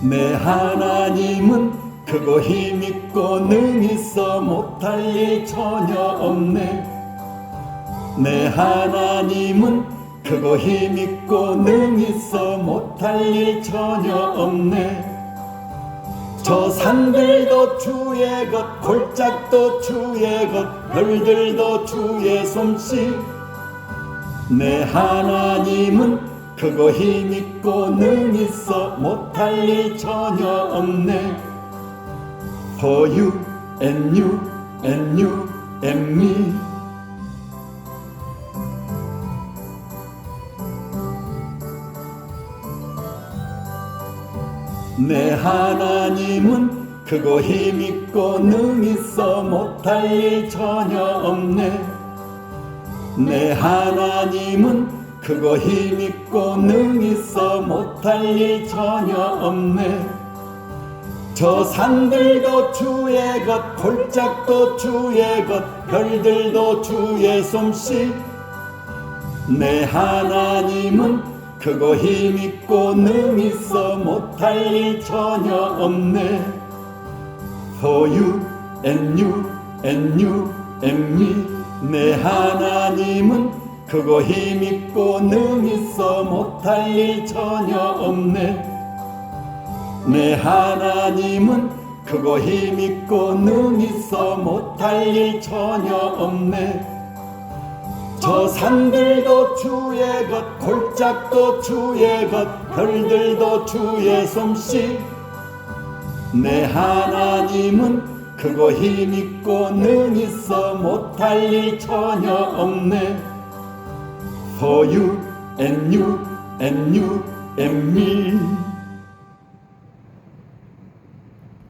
내 하나님은 크고 힘있고 능 있어 못할 일 전혀 없네. 내 하나님은 크고 힘있고 능 있어 못할 일 전혀 없네. 저 산들도 주의 것 골짜기도 주의 것 별들도 주의 솜씨. 내 하나님은 크고 힘있고 능 있어 못할 일 전혀 없네. For you and you and you and me. 내 하나님은 크고 힘있고 능 있어 못할 일 전혀 없네. 내 하나님은 크고 힘있고 능 있어 못할 일 전혀 없네. 저 산들도 주의 것 골짜기도 주의 것 별들도 주의 솜씨. 내 하나님은 크고 힘있고 능 있어 못할 일 전혀 없네. For you and you and you and me. 내 하나님은 크고 힘있고 능 있어 못할 일 전혀 없네. 내 하나님은 크고 힘있고 능 있어 못할 일 전혀 없네. 저 산들도 주의 것 골짜기도 주의 것 별들도 주의 솜씨. 내 하나님은 크고 힘있고 능 있어 못할 일 전혀 없네 For you and you and you and me